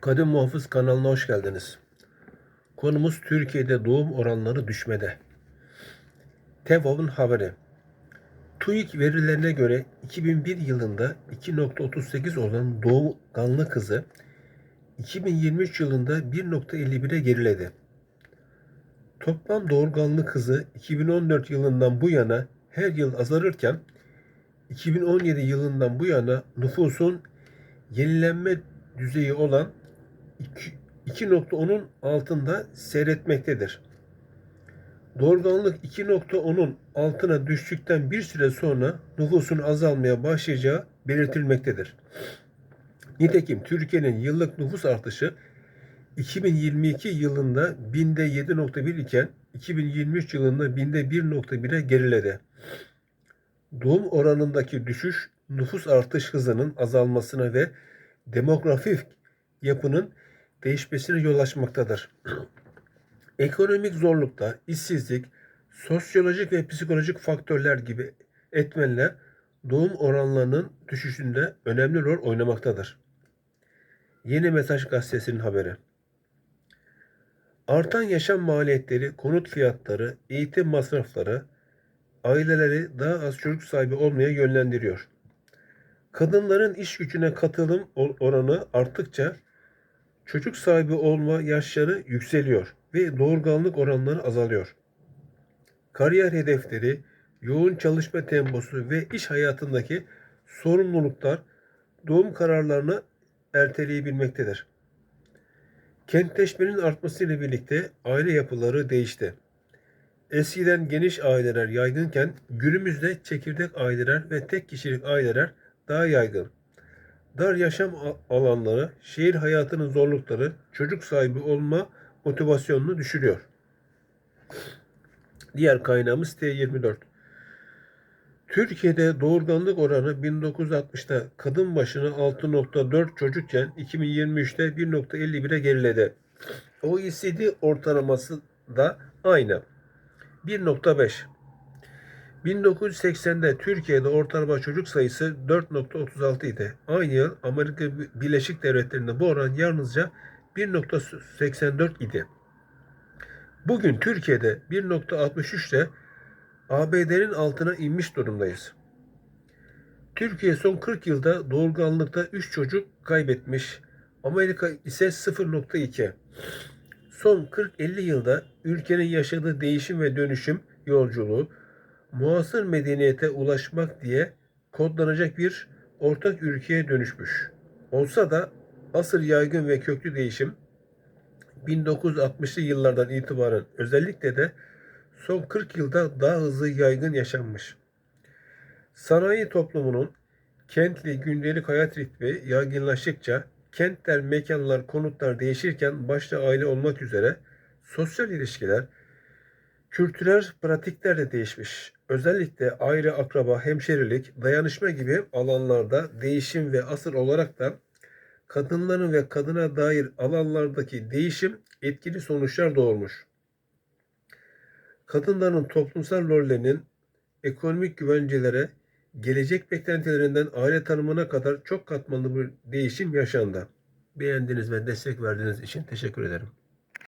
Kadın Muhafız kanalına hoş geldiniz. Konumuz Türkiye'de doğum oranları düşmede. TEVOV'un haberi. TÜİK verilerine göre 2001 yılında 2.38 olan doğumganlı kızı 2023 yılında 1.51'e geriledi. Toplam doğurganlı kızı 2014 yılından bu yana her yıl azalırken 2017 yılından bu yana nüfusun yenilenme düzeyi olan 2.10'un altında seyretmektedir. Doğurganlık 2.10'un altına düştükten bir süre sonra nüfusun azalmaya başlayacağı belirtilmektedir. Nitekim Türkiye'nin yıllık nüfus artışı 2022 yılında binde 7.1 iken 2023 yılında binde 1.1'e geriledi. Doğum oranındaki düşüş nüfus artış hızının azalmasına ve demografik yapının değişmesine yol açmaktadır. Ekonomik zorluklar, işsizlik, sosyolojik ve psikolojik faktörler gibi etmenler doğum oranlarının düşüşünde önemli rol oynamaktadır. Yeni Mesaj Gazetesi'nin haberi. Artan yaşam maliyetleri, konut fiyatları, eğitim masrafları aileleri daha az çocuk sahibi olmaya yönlendiriyor. Kadınların iş gücüne katılım oranı arttıkça çocuk sahibi olma yaşları yükseliyor ve doğurganlık oranları azalıyor. Kariyer hedefleri, yoğun çalışma temposu ve iş hayatındaki sorumluluklar doğum kararlarını erteleyebilmektedir. Kentleşmenin artmasıyla birlikte aile yapıları değişti. Eskiden geniş aileler yaygınken günümüzde çekirdek aileler ve tek kişilik aileler daha yaygın. Dar yaşam alanları, şehir hayatının zorlukları çocuk sahibi olma motivasyonunu düşürüyor. Diğer kaynağımız T24. Türkiye'de doğurganlık oranı 1960'ta kadın başına 6.4 çocukken 2023'te 1.51'e geriledi. OECD ortalaması da aynı. 1.5. 1980'de Türkiye'de ortalama çocuk sayısı 4.36 idi. Aynı yıl Amerika Birleşik Devletleri'nde bu oran yalnızca 1.84 idi. Bugün Türkiye'de 1.63 ile ABD'nin altına inmiş durumdayız. Türkiye son 40 yılda doğurganlıkta 3 çocuk kaybetmiş. Amerika ise 0.2. Son 40-50 yılda ülkenin yaşadığı değişim ve dönüşüm yolculuğu muasır medeniyete ulaşmak diye kodlanacak bir ortak ülkeye dönüşmüş. Olsa da asıl yaygın ve köklü değişim 1960'lı yıllardan itibaren özellikle de son 40 yılda daha hızlı yaygın yaşanmış. Sanayi toplumunun kentli gündelik hayat ritmi yaygınlaştıkça kentler, mekanlar, konutlar değişirken başta aile olmak üzere sosyal ilişkiler, kültürel pratikler de değişmiş. Özellikle ayrı akraba, hemşerilik, dayanışma gibi alanlarda değişim ve asıl olarak da kadınların ve kadına dair alanlardaki değişim etkili sonuçlar doğurmuş. Kadınların toplumsal rollerinin ekonomik güvencelere, gelecek beklentilerinden aile tanımına kadar çok katmanlı bir değişim yaşandı. Beğendiğiniz ve destek verdiğiniz için teşekkür ederim.